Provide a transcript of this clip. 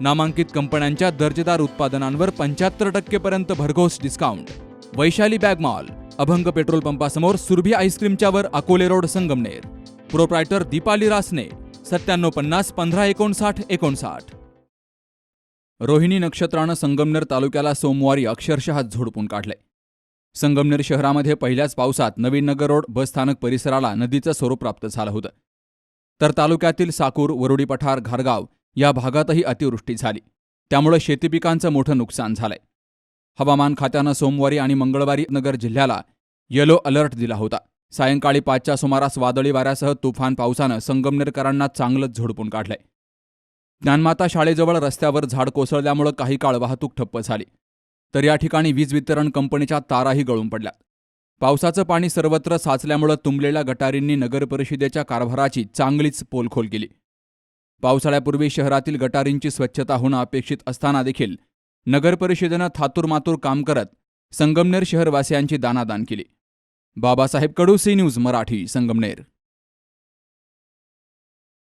नामांकित कंपन्यांच्या दर्जेदार उत्पादनांवर पंच्याहत्तर टक्केपर्यंत भरघोस discount Vaishali bag mall Abhang petrol पंपासमोर Surabhi आईस्क्रीमच्यावर अकोले रोड संगमनेर. प्रोप्रायटर दीपाली रासने सत्त्याण्णव पन्नास पंधरा एकोणसाठ एकोणसाठ. रोहिणी नक्षत्रानं संगमनेर तालुक्याला सोमवारी अक्षरशः झोडपून काढले. संगमनेर शहरामध्ये पहिल्याच पावसात नवीन नगर रोड बसस्थानक परिसराला नदीचं स्वरूप प्राप्त झालं होतं. तर तालुक्यातील साकूर वरुडी पठार घारगाव या भागातही अतिवृष्टी झाली. त्यामुळे शेतीपिकांचं मोठं नुकसान झालंय. हवामान खात्यानं सोमवारी आणि मंगळवारी नगर जिल्ह्याला येलो अलर्ट दिला होता. सायंकाळी पाचच्या सुमारास वादळी वाऱ्यासह तुफान पावसानं संगमनेरकरांना चांगलंच झोडपून काढलंय. ज्ञानमाता शाळेजवळ रस्त्यावर झाड कोसळल्यामुळे काही काळ वाहतूक ठप्प झाली. तर या ठिकाणी वीज वितरण कंपनीच्या ताराही गळून पडल्या. पावसाचं पाणी सर्वत्र साचल्यामुळं तुंबलेल्या गटारींनी नगरपरिषदेच्या कारभाराची चांगलीच पोलखोल केली. पावसाळ्यापूर्वी शहरातील गटारींची स्वच्छता होणं अपेक्षित असताना देखील नगरपरिषदेनं थातूरमातूर काम करत संगमनेर शहरवासियांची दानादान केली. Babasaheb Kadu C news Marathi Sangamner.